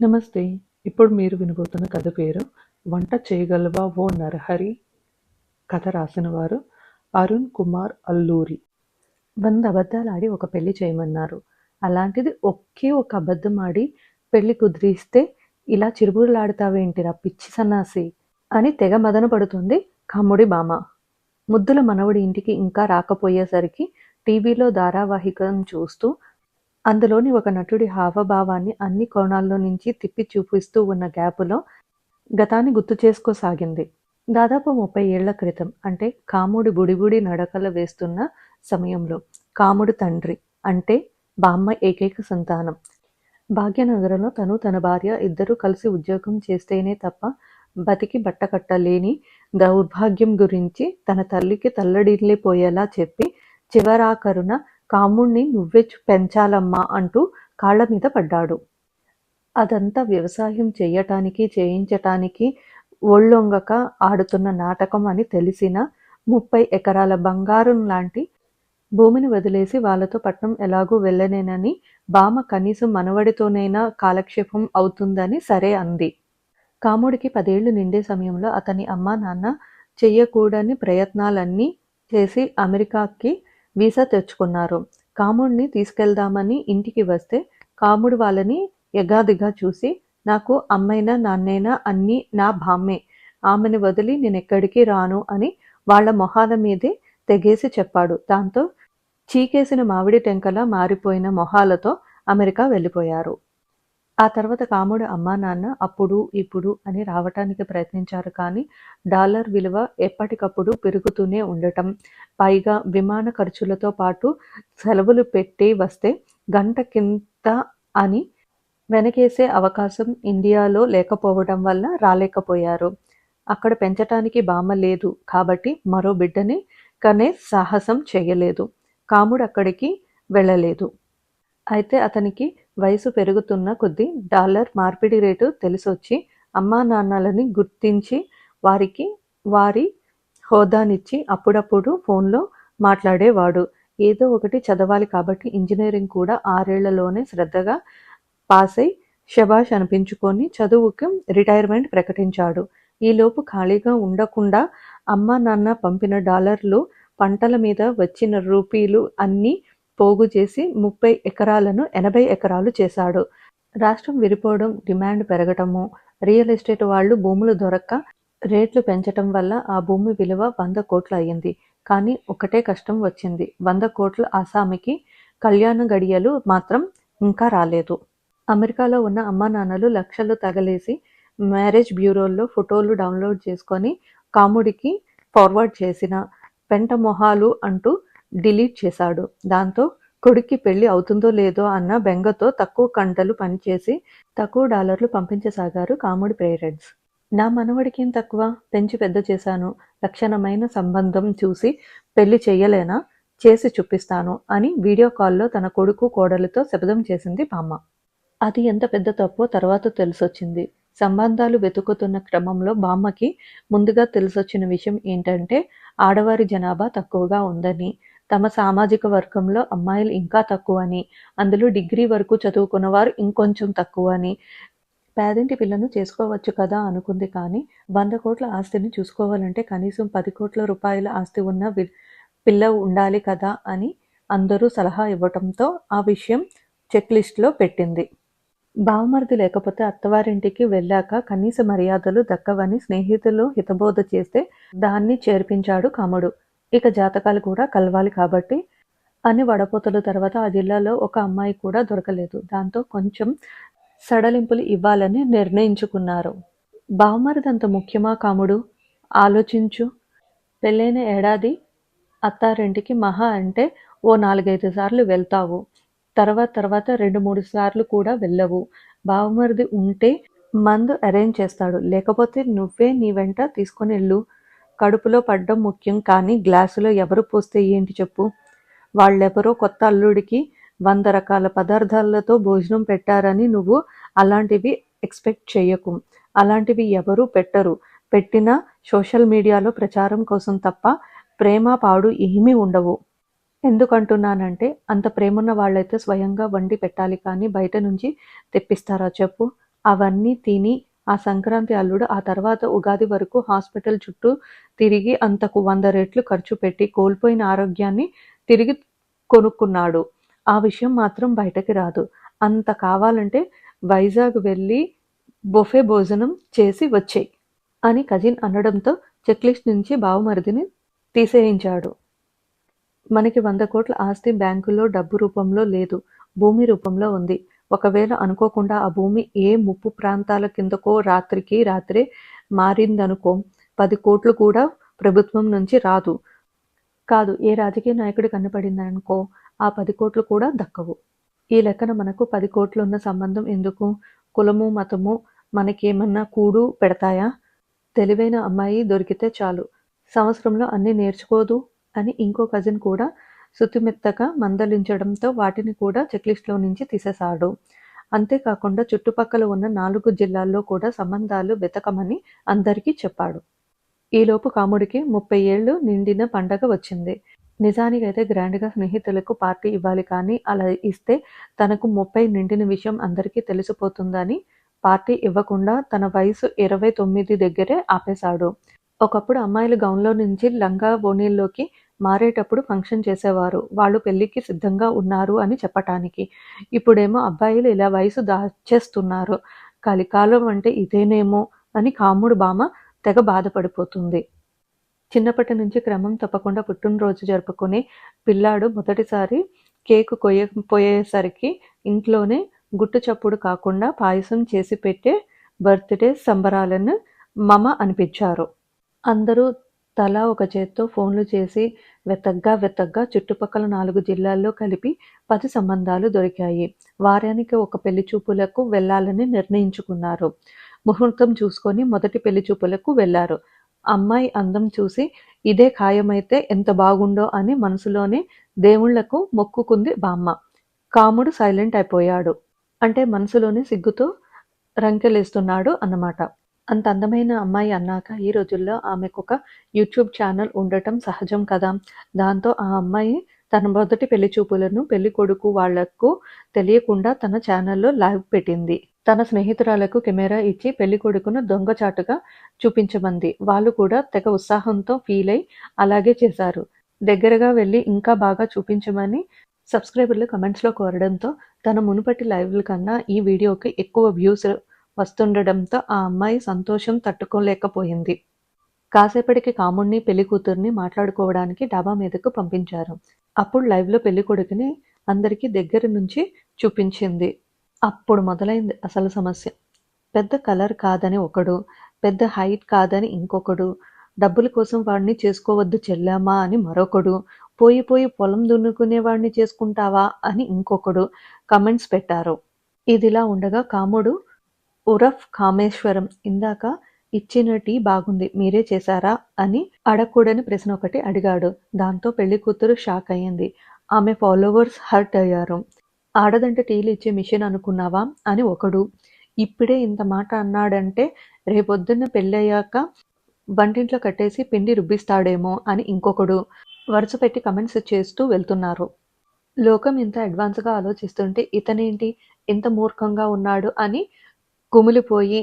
నమస్తే. ఇప్పుడు మీరు వినబోతున్న కథ పేరు వంట చేయగలవా ఓ నరహరి? కథ రాసిన వారు అరుణ్ కుమార్ అల్లూరి. వంద అబద్ధాలు ఆడి ఒక పెళ్ళి చేయమన్నారు. అలాంటిది ఒకే ఒక అబద్ధం ఆడి పెళ్ళి కుదిరిస్తే ఇలా చిరుబురులాడతావేంటిరా పిచ్చి సన్నాసి? అని తెగ మదన పడుతుంది కమ్ముడి బామ ముద్దుల మనవడి ఇంటికి ఇంకా రాకపోయేసరికి టీవీలో ధారావాహికం చూస్తూ అందులోని ఒక నటుడి హావభావాన్ని అన్ని కోణాల్లో నుంచి తిప్పి చూపిస్తూ ఉన్న గ్యాపులో గతాన్ని గుర్తు చేసుకోసాగింది. దాదాపు ముప్పై ఏళ్ళ క్రితం అంటే కాముడు బుడిబుడి నడకలు వేస్తున్న సమయంలో. కాముడి తండ్రి అంటే బామ్మ ఏకైక సంతానం. భాగ్యనగరంలో తను తన భార్య ఇద్దరూ కలిసి ఉద్యోగం చేస్తేనే తప్ప బతికి బట్టకట్టలేని దౌర్భాగ్యం గురించి తన తల్లికి తల్లడిల్లిపోయేలా చెప్పి చివరాకరున కాముణ్ణి నువ్వే పెంచాలమ్మా అంటూ కాళ్ళ మీద పడ్డాడు. అదంతా వ్యవసాయం చేయటానికి చేయించటానికి ఒళ్ళొంగక ఆడుతున్న నాటకం అని తెలిసిన ముప్పై ఎకరాల బంగారం లాంటి భూమిని వదిలేసి వాళ్ళతో పట్నం ఎలాగూ వెళ్ళనేనని బామ కనీసం మనవడితోనైనా కాలక్షేపం అవుతుందని సరే అంది. కాముడికి పదేళ్ళు నిండే సమయంలో అతని అమ్మా నాన్న చెయ్యకూడని ప్రయత్నాలన్నీ చేసి అమెరికాకి వీసా తెచ్చుకున్నారు. కాముడిని తీసుకెళ్దామని ఇంటికి వస్తే కాముడు వాళ్ళని ఎగాదిగా చూసి నాకు అమ్మైనా నాన్నైనా అన్నీ నా భామ్మే. ఆమెను వదిలి నేనెక్కడికి రాను అని వాళ్ళ మొహాల మీదే తెగేసి చెప్పాడు. దాంతో చీకేసిన మామిడి టెంకలా మారిపోయిన మొహాలతో అమెరికా వెళ్ళిపోయారు. ఆ తర్వాత కాముడు అమ్మా నాన్న అప్పుడు ఇప్పుడు అని రావటానికి ప్రయత్నించారు కానీ డాలర్ విలువ ఎప్పటికప్పుడు పెరుగుతూనే ఉండటం. పైగా విమాన ఖర్చులతో పాటు సెలవులు పెట్టి వస్తే గంట కింద అని వెనకేసే అవకాశం ఇండియాలో లేకపోవడం వల్ల రాలేకపోయారు. అక్కడ పెంచటానికి బామ లేదు కాబట్టి మరో బిడ్డని కనే సాహసం చేయలేదు. కాముడు అక్కడికి వెళ్ళలేదు. అయితే అతనికి వయసు పెరుగుతున్న కొద్దీ డాలర్ మార్పిడి రేటు తెలిసొచ్చి అమ్మా నాన్నలని గుర్తించి వారికి వారి హోదానిచ్చి అప్పుడప్పుడు ఫోన్లో మాట్లాడేవాడు. ఏదో ఒకటి చదవాలి కాబట్టి ఇంజనీరింగ్ కూడా ఆరేళ్ళలోనే శ్రద్ధగా పాస్ అయి శబాష్ అనిపించుకొని చదువుకి రిటైర్మెంట్ ప్రకటించాడు. ఈలోపు ఖాళీగా ఉండకుండా అమ్మ నాన్న పంపిన డాలర్లు పంటల మీద వచ్చిన రూపీలు అన్నీ పోగు చేసి ముప్పై ఎకరాలను ఎనభై ఎకరాలు చేశాడు. రాష్ట్రం విడిపోవడం డిమాండ్ పెరగటము రియల్ ఎస్టేట్ వాళ్ళు భూములు దొరక్క రేట్లు పెంచటం వల్ల ఆ భూమి విలువ వంద కోట్లు అయ్యింది. కానీ ఒకటే కష్టం వచ్చింది. వంద కోట్ల ఆసామికి కళ్యాణ గడియలు మాత్రం ఇంకా రాలేదు. అమెరికాలో ఉన్న అమ్మా నాన్నలు లక్షలు తగలేసి మ్యారేజ్ బ్యూరోల్లో ఫోటోలు డౌన్లోడ్ చేసుకొని కాముడికి ఫార్వర్డ్ చేసిన పెంట మొహాలు అంటూ డిలీట్ చేశాడు. దాంతో కొడుక్కి పెళ్ళి అవుతుందో లేదో అన్న బెంగతో తక్కువ కంటలు పనిచేసి తక్కువ డాలర్లు పంపించసాగారు కాముడి పేరెంట్స్ నా మనవడికేం తక్కువ? పెంచి పెద్ద చేశాను. లక్షణమైన సంబంధం చూసి పెళ్ళి చెయ్యలేనా? చేసి చూపిస్తాను అని వీడియో కాల్లో తన కొడుకు కోడలతో శపథం చేసింది బామ్మ. అది ఎంత పెద్ద తప్పో తర్వాత తెలిసొచ్చింది. సంబంధాలు వెతుకుతున్న క్రమంలో బామ్మకి ముందుగా తెలిసొచ్చిన విషయం ఏంటంటే ఆడవారి జనాభా తక్కువగా ఉందని. తమ సామాజిక వర్గంలో అమ్మాయిలు ఇంకా తక్కువ అని అందులో డిగ్రీ వరకు చదువుకున్న వారు ఇంకొంచెం తక్కువ అని పేదింటి పిల్లను చేసుకోవచ్చు కదా అనుకుంది కానీ వంద కోట్ల ఆస్తిని చూసుకోవాలంటే కనీసం పది కోట్ల రూపాయల ఆస్తి ఉన్న వి- పిల్ల ఉండాలి కదా అని అందరూ సలహా ఇవ్వటంతో ఆ విషయం చెక్ లిస్ట్లో పెట్టింది. బావమరిది లేకపోతే అత్తవారింటికి వెళ్ళాక కనీస మర్యాదలు దక్కవని స్నేహితులు హితబోధ చేస్తే దాన్ని చేర్పించాడు కాముడు. ఇక జాతకాలు కూడా కలవాలి కాబట్టి అని వడపోతల తర్వాత ఆ జిల్లాలో ఒక అమ్మాయి కూడా దొరకలేదు. దాంతో కొంచెం సడలింపులు ఇవ్వాలని నిర్ణయించుకున్నారు. బావమరిదంత అంత ముఖ్యమా కాముడు? ఆలోచించు. పెళ్ళైన ఏడాది అత్తారింటికి మహా అంటే ఓ నాలుగైదు సార్లు వెళ్తావు. తర్వాత తర్వాత రెండు మూడు సార్లు కూడా వెళ్ళవు. బావమరిది ఉంటే మందు అరేంజ్ చేస్తాడు. లేకపోతే నువ్వే నీ వెంట తీసుకొని వెళ్ళు. కడుపులో పడ్డం ముఖ్యం కానీ గ్లాసులో ఎవరు పోస్తే ఏంటి చెప్పు? వాళ్ళెవరో కొత్త అల్లుడికి వంద రకాల పదార్థాలతో భోజనం పెట్టారని నువ్వు అలాంటివి ఎక్స్పెక్ట్ చేయకు. అలాంటివి ఎవరూ పెట్టరు. పెట్టినా సోషల్ మీడియాలో ప్రచారం కోసం తప్ప ప్రేమ పాడు ఏమీ ఉండవు. ఎందుకంటున్నానంటే అంత ప్రేమున్న వాళ్ళైతే స్వయంగా వండి పెట్టాలి కానీ బయట నుంచి తెప్పిస్తారా చెప్పు? అవన్నీ తిని ఆ సంక్రాంతి అల్లుడు ఆ తర్వాత ఉగాది వరకు హాస్పిటల్ చుట్టూ తిరిగి అంతకు వంద రెట్లు ఖర్చు పెట్టి కోల్పోయిన ఆరోగ్యాన్ని తిరిగి కొనుక్కున్నాడు. ఆ విషయం మాత్రం బయటకి రాదు. అంత కావాలంటే వైజాగ్ వెళ్ళి బొఫే భోజనం చేసి వచ్చేయి అని కజిన్ అనడంతో చెక్లిస్ట్ నుంచి బావమరిదిని తీసేయించాడు. మనకి వంద కోట్ల ఆస్తి బ్యాంకులో డబ్బు రూపంలో లేదు. భూమి రూపంలో ఉంది. ఒకవేళ అనుకోకుండా ఆ భూమి ఏ ముప్పు ప్రాంతాల కిందకో రాత్రికి రాత్రే మారిందనుకో పది కోట్లు కూడా ప్రభుత్వం నుంచి రాదు. కాదు ఏ రాజకీయ నాయకుడి కనపడిందనుకో ఆ పది కోట్లు కూడా దక్కవు. ఈ లెక్కన మనకు పది కోట్లు ఉన్న సంబంధం ఎందుకు? కులము మతము మనకేమన్నా కూడు పెడతాయా? తెలివైన అమ్మాయి దొరికితే చాలు. సంవత్సరంలో అన్నీ నేర్చుకోదు అని ఇంకో కజిన్ కూడా సుతిమెత్తగా మందలించడంతో వాటిని కూడా చెక్లిస్ట్లో నుంచి తీసేశాడు. అంతేకాకుండా చుట్టుపక్కల ఉన్న నాలుగు జిల్లాల్లో కూడా సంబంధాలు వెతకమని అందరికీ చెప్పాడు. ఈలోపు కాముడికి ముప్పై ఏళ్ళు నిండిన పండగ వచ్చింది. నిజానికైతే గ్రాండ్గా స్నేహితులకు పార్టీ ఇవ్వాలి కానీ అలా ఇస్తే తనకు ముప్పై నిండిన విషయం అందరికీ తెలిసిపోతుందని పార్టీ ఇవ్వకుండా తన వయసు ఇరవై తొమ్మిది దగ్గరే ఆపేశాడు. ఒకప్పుడు అమ్మాయిలు గౌన్లో నుంచి లంగా ఓణీల్లోకి మారేటప్పుడు ఫంక్షన్ చేసేవారు. వాళ్ళు పెళ్ళికి సిద్ధంగా ఉన్నారు అని చెప్పటానికి. ఇప్పుడేమో అబ్బాయిలు ఇలా వయసు దాచేస్తున్నారు. కలికాలం అంటే ఇదేనేమో అని కాముడు బామ తెగ బాధపడిపోతుంది. చిన్నప్పటి నుంచి క్రమం తప్పకుండా పుట్టినరోజు జరుపుకునే పిల్లాడు మొదటిసారి కేకు కొయ్యపోయేసరికి ఇంట్లోనే గుట్టు చప్పుడు కాకుండా పాయసం చేసి పెట్టే బర్త్డే సంబరాలను మమ అనిపించారు. అందరూ తలా ఒక చేత్తో ఫోన్లు చేసి వెతగ్గా వెతగ్గా చుట్టుపక్కల నాలుగు జిల్లాల్లో కలిపి పది సంబంధాలు దొరికాయి. వారానికి ఒక పెళ్ళి చూపులకు వెళ్ళాలని నిర్ణయించుకున్నారు. ముహూర్తం చూసుకొని మొదటి పెళ్ళి చూపులకు వెళ్ళారు అమ్మాయి అందం చూసి ఇదే ఖాయమైతే ఎంత బాగుండో అని మనసులోనే దేవుళ్ళకు మొక్కుకుంది బామ్మ. కాముడు సైలెంట్ అయిపోయాడు. అంటే మనసులోనే సిగ్గుతో రంకెలేస్తున్నాడు అన్నమాట. అంత అందమైన అమ్మాయి అన్నాక ఈ రోజుల్లో ఆమెకు ఒక యూట్యూబ్ ఛానల్ ఉండటం సహజం కదా. దాంతో ఆ అమ్మాయి తన మొదటి పెళ్ళి చూపులను పెళ్ళి కొడుకు వాళ్ళకు తెలియకుండా తన ఛానల్లో లైవ్ పెట్టింది. తన స్నేహితురాలకు కెమెరా ఇచ్చి పెళ్ళి కొడుకును దొంగచాటుగా చూపించమంది. వాళ్ళు కూడా తెగ ఉత్సాహంతో ఫీల్ అయి అలాగే చేశారు. దగ్గరగా వెళ్ళి ఇంకా బాగా చూపించమని సబ్స్క్రైబర్లు కమెంట్స్లో కోరడంతో తన మునుపటి లైవ్ల కన్నా ఈ వీడియోకి ఎక్కువ వ్యూస్ వస్తుండడంతో ఆ అమ్మాయి సంతోషం తట్టుకోలేకపోయింది. కాసేపటికి కాముణ్ణి పెళ్ళి కూతుర్ని మాట్లాడుకోవడానికి డాబా మీదకు పంపించారు. అప్పుడు లైవ్లో పెళ్ళి కొడుకుని అందరికీ దగ్గర నుంచి చూపించింది. అప్పుడు మొదలైంది అసలు సమస్య. పెద్ద కలర్ కాదని ఒకడు పెద్ద హైట్ కాదని ఇంకొకడు డబ్బుల కోసం వాడిని చేసుకోవద్దు చెల్లామా అని మరొకడు పోయి పోయి పొలం దున్నుకునే వాడిని చేసుకుంటావా అని ఇంకొకడు కమెంట్స్ పెట్టారు. ఇదిలా ఉండగా కాముడు ఉరఫ్ కామేశ్వరం ఇందాక ఇచ్చిన టీ బాగుంది మీరే చేశారా? అని అడగకూడని ప్రశ్న ఒకటి అడిగాడు. దాంతో పెళ్ళి కూతురు షాక్ అయ్యింది. ఆమె ఫాలోవర్స్ హర్ట్ అయ్యారు. ఆడదంటే టీలు ఇచ్చే మిషన్ అనుకున్నావా? అని ఒకడు. ఇప్పుడే ఇంత మాట అన్నాడంటే రేపొద్దున్న పెళ్ళయ్యాక వంటింట్లో కట్టేసి పిండి రుబ్బిస్తాడేమో అని ఇంకొకడు వరుస పెట్టి కమెంట్స్ చేస్తూ వెళ్తున్నారు. లోకం ఇంత అడ్వాన్స్గా ఆలోచిస్తుంటే ఇతనేంటి? ఇంత మూర్ఖంగా ఉన్నాడు అని కుమిలిపోయి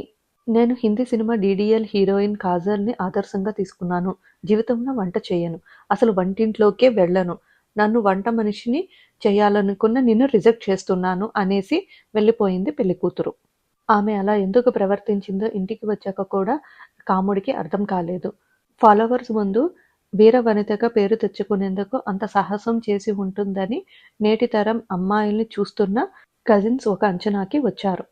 నేను హిందీ సినిమా డీడీఎల్ హీరోయిన్ కాజల్ని ఆదర్శంగా తీసుకున్నాను. జీవితంలో వంట చేయను. అసలు వంటింట్లోకే వెళ్ళను. నన్ను వంట మనిషిని చేయాలనుకున్న నిన్ను రిజెక్ట్ చేస్తున్నాను అనేసి వెళ్ళిపోయింది పెళ్ళి కూతురు. ఆమె అలా ఎందుకు ప్రవర్తించిందో ఇంటికి వచ్చాక కూడా కాముడికి అర్థం కాలేదు. ఫాలోవర్స్ ముందు వీర వనితగా పేరు తెచ్చుకునేందుకు అంత సాహసం చేసి ఉంటుందని నేటి తరం అమ్మాయిల్ని చూస్తున్న కజిన్స్ ఒక అంచనాకి వచ్చారు.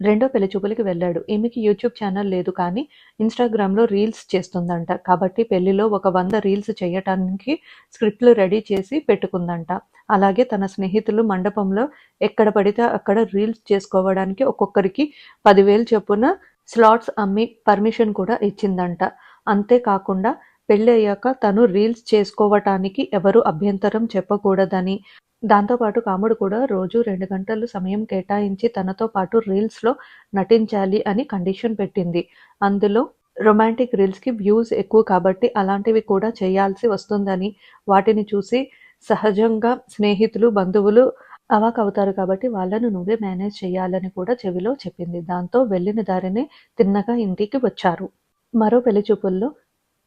రెండో పెళ్ళి చూపులకి వెళ్ళాడు. ఈమెకి యూట్యూబ్ ఛానల్ లేదు కానీ ఇన్స్టాగ్రామ్లో రీల్స్ చేస్తుందంట. కాబట్టి పెళ్ళిలో ఒక వంద రీల్స్ చేయటానికి స్క్రిప్ట్లు రెడీ చేసి పెట్టుకుందంట. అలాగే తన స్నేహితులు మండపంలో ఎక్కడ పడితే అక్కడ రీల్స్ చేసుకోవడానికి ఒక్కొక్కరికి పదివేలు చొప్పున స్లాట్స్ అమ్మి పర్మిషన్ కూడా ఇచ్చిందంట. అంతేకాకుండా పెళ్ళయ్యాక తను రీల్స్ చేసుకోవటానికి ఎవరు అభ్యంతరం చెప్పకూడదని దాంతోపాటు కాముడు కూడా రోజు రెండు గంటలు సమయం కేటాయించి తనతో పాటు రీల్స్లో నటించాలి అని కండిషన్ పెట్టింది అందులో రొమాంటిక్ రీల్స్కి వ్యూస్ ఎక్కువ కాబట్టి అలాంటివి కూడా చేయాల్సి వస్తుందని వాటిని చూసి సహజంగా స్నేహితులు బంధువులు అవాకవుతారు కాబట్టి వాళ్ళను నువ్వే మేనేజ్ చెయ్యాలని కూడా చెవిలో చెప్పింది. దాంతో వెళ్ళిన దారినే తిన్నగా ఇంటికి వచ్చారు. మరో పెళ్ళిచూపుల్లో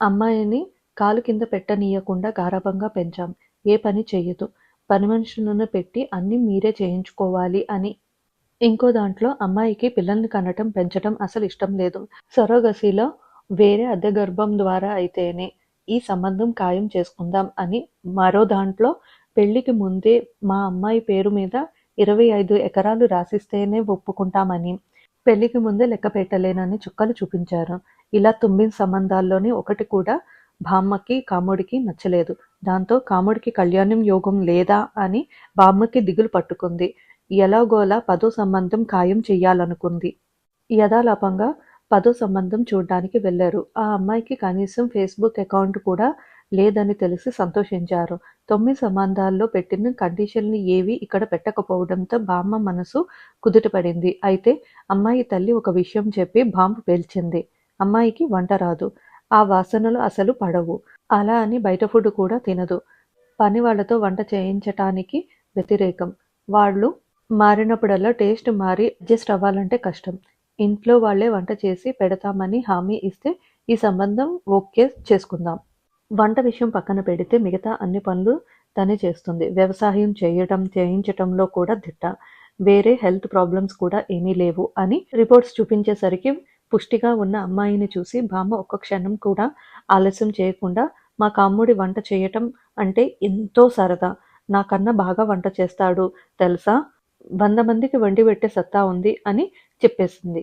అమ్మాయిని కాలు కింద పెట్టనీయకుండా గారాబంగా పెంచాం. ఏ పని చెయ్యదు. పనిమనుషులను పెట్టి అన్నీ మీరే చేయించుకోవాలి అని. ఇంకో దాంట్లో అమ్మాయికి పిల్లల్ని కనటం, పెంచటం అసలు ఇష్టం లేదు. సరోగసీలో వేరే అద్దె గర్భం ద్వారా అయితేనే ఈ సంబంధం ఖాయం చేసుకుందాం అని. మరో దాంట్లో పెళ్ళికి ముందే మా అమ్మాయి పేరు మీద ఇరవై ఐదు ఎకరాలు రాసిస్తేనే ఒప్పుకుంటామని. పెళ్ళికి ముందే లెక్కపెట్టలేనన్ని చుక్కలు చూపించారు. ఇలా తొమ్మిది సంబంధాల్లోని ఒకటి కూడా బామ్మకి, కాముడికి నచ్చలేదు. దాంతో కాముడికి కళ్యాణం యోగం లేదా అని బామ్మకి దిగులు పట్టుకుంది. ఎలాగోలా పదో సంబంధం ఖాయం చెయ్యాలనుకుంది. యథాలాపంగా పదో సంబంధం చూడ్డానికి వెళ్ళారు. ఆ అమ్మాయికి కనీసం ఫేస్బుక్ ఎకౌంట్ కూడా లేదని తెలిసి సంతోషించారు. తొమ్మిది సంబంధాల్లో పెట్టిన కండిషన్లు ఏవీ ఇక్కడ పెట్టకపోవడంతో బామ్మ మనసు కుదుటపడింది. అయితే అమ్మాయి తల్లి ఒక విషయం చెప్పి బాంబు పేల్చింది. అమ్మాయికి వంట రాదు. ఆ వాసనలు అసలు పడవు. అలా అని బయట ఫుడ్ కూడా తినదు. పని వాళ్ళతో వంట చేయించటానికి వ్యతిరేకం. వాళ్ళు మారినప్పుడల్లా టేస్ట్ మారి అడ్జస్ట్ అవ్వాలంటే కష్టం. ఇంట్లో వాళ్ళే వంట చేసి పెడతామని హామీ ఇస్తే ఈ సంబంధం ఓకే చేసుకుందాం. వంట విషయం పక్కన పెడితే మిగతా అన్ని పనులు తనే చేస్తుంది. వ్యవసాయం చేయటం, చేయించటంలో కూడా దిట్ట. వేరే హెల్త్ ప్రాబ్లమ్స్ కూడా ఏమీ లేవు అని రిపోర్ట్స్ చూపించేసరికి పుష్టిగా ఉన్న అమ్మాయిని చూసి బామ్మ ఒక్క క్షణం కూడా ఆలస్యం చేయకుండా మా కాముడి వంట చేయటం అంటే ఎంతో సరదా. నాకన్నా బాగా వంట చేస్తాడు తెలుసా వంద మందికి వండి పెట్టే సత్తా ఉంది అని చెప్పేసింది.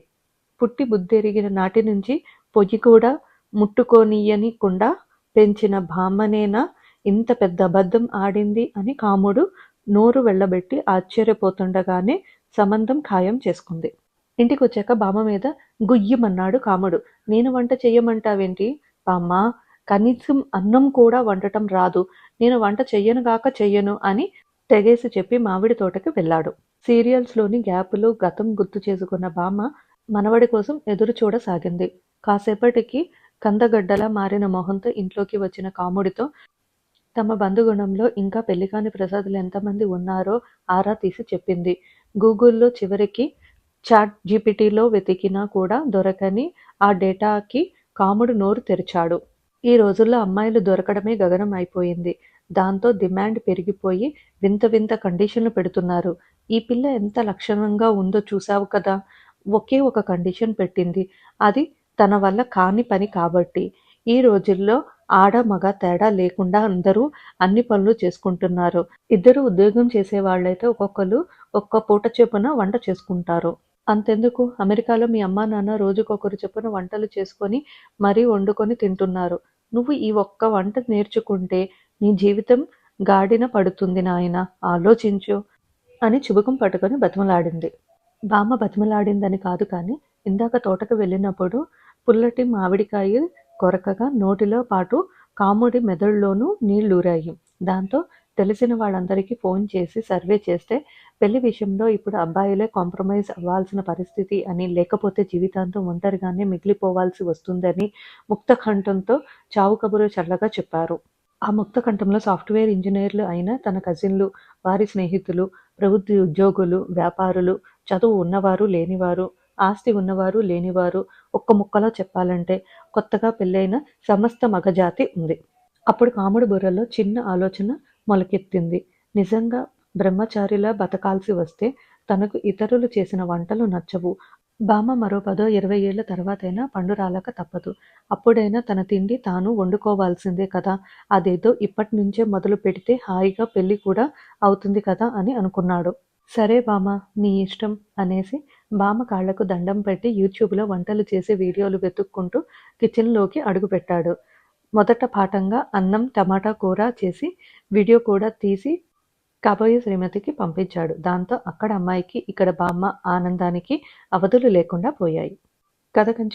పుట్టి బుద్దెరిగిన నాటి నుంచి పొయ్యి కూడా ముట్టుకోనియ్యకుండా పెంచిన బామ్మనేనా ఇంత పెద్ద అబద్ధం ఆడింది అని కాముడు నోరు వెళ్ళబెట్టి ఆశ్చర్యపోతుండగానే సంబంధం ఖాయం చేసుకుంది. ఇంటికొచ్చాక బామ్మ మీద గుయ్యమన్నాడు కాముడు. నేను వంట చెయ్యమంటావేంటి బామ్మా? కనీసం అన్నం కూడా వండటం రాదు. నేను వంట చెయ్యనుగాక చెయ్యను అని తెగేసి చెప్పి మామిడి తోటకి వెళ్ళాడు. సీరియల్స్లోని గ్యాపులు గతం గుర్తు చేసుకున్న బామ్మ మనవడి కోసం ఎదురు చూడసాగింది. కాసేపటికి కందగడ్డలా మారిన మొహంతో ఇంట్లోకి వచ్చిన కాముడితో తమ బంధుగుణంలో ఇంకా పెళ్ళికాని ప్రసాదులు ఎంతమంది ఉన్నారో ఆరా తీసి చెప్పింది. గూగుల్లో చివరికి చాట్ జీపీటీలో వెతికినా కూడా దొరకని ఆ డేటాకి కాముడు నోరు తెరిచాడు. ఈ రోజుల్లో అమ్మాయిలు దొరకడమే గగనం అయిపోయింది. దాంతో డిమాండ్ పెరిగిపోయి వింత వింత కండిషన్లు పెడుతున్నారు. ఈ పిల్ల ఎంత లక్షణంగా ఉందో చూశావు కదా! ఒకే ఒక కండిషన్ పెట్టింది. అది తన వల్ల కాని పని కాబట్టి. ఈ రోజుల్లో ఆడ మగ తేడా లేకుండా అందరూ అన్ని పనులు చేసుకుంటున్నారు. ఇద్దరు ఉద్యోగం చేసేవాళ్ళైతే ఒక్కొక్కరు ఒక్క పూట చెప్పున వంట చేసుకుంటారు. అంతెందుకు అమెరికాలో మీ అమ్మానాన్న రోజుకొకరు చొప్పున వంటలు చేసుకొని మరీ వండుకొని తింటున్నారు. నువ్వు ఈ ఒక్క వంట నేర్చుకుంటే నీ జీవితం గాడిన పడుతుంది నాయనా ఆలోచించు అని చుబుకం పట్టుకొని బతిమలాడింది. బామ్మ బతిమలాడిందని కాదు కానీ ఇందాక తోటకు వెళ్ళినప్పుడు పుల్లటి మామిడికాయ కొరకగా నోటిలో పాటు కాముడి మెదడులోనూ నీళ్ళూరాయి. దాంతో తెలిసిన వాళ్ళందరికీ ఫోన్ చేసి సర్వే చేస్తే పెళ్ళి విషయంలో ఇప్పుడు అబ్బాయిలే కాంప్రమైజ్ అవ్వాల్సిన పరిస్థితి అని లేకపోతే జీవితాంతం ఒంటరిగానే మిగిలిపోవాల్సి వస్తుందని ముక్తఖంఠంతో చావు కబురు చల్లగా చెప్పారు. ఆ ముక్తకంఠంలో సాఫ్ట్వేర్ ఇంజనీర్లు అయిన తన కజిన్లు, వారి స్నేహితులు, ప్రభుత్వ ఉద్యోగులు, వ్యాపారులు, చదువు ఉన్నవారు లేనివారు, ఆస్తి ఉన్నవారు లేనివారు, ఒక్క ముక్కలో చెప్పాలంటే కొత్తగా పెళ్ళైన సమస్త మగజాతి ఉంది. అప్పుడు కాముడి బుర్రలో చిన్న ఆలోచన మొలకెత్తింది. నిజంగా బ్రహ్మచారిలా బతకాల్సి వస్తే తనకు ఇతరులు చేసిన వంటలు నచ్చవు. బామ్మ మరో పదో ఇరవై ఏళ్ళ తర్వాతైనా పండురాలక తప్పదు. అప్పుడైనా తన తిండి తాను వండుకోవాల్సిందే కదా! అదేదో ఇప్పట్నుంచే మొదలు పెడితే హాయిగా పెళ్ళి కూడా అవుతుంది కదా అని అనుకున్నాడు. సరే బామ్మా నీ ఇష్టం అనేసి బామ్మ కాళ్ళకు దండం పెట్టి యూట్యూబ్లో వంటలు చేసే వీడియోలు వెతుక్కుంటూ కిచెన్లోకి అడుగుపెట్టాడు. మొదట పాఠంగా అన్నం టమాటా కూర చేసి వీడియో కూడా తీసి కాబోయే శ్రీమతికి పంపించాడు. దాంతో అక్కడ అమ్మాయికి, ఇక్కడ బామ్మ ఆనందానికి అవధులు లేకుండా పోయాయి. కథ కంచికి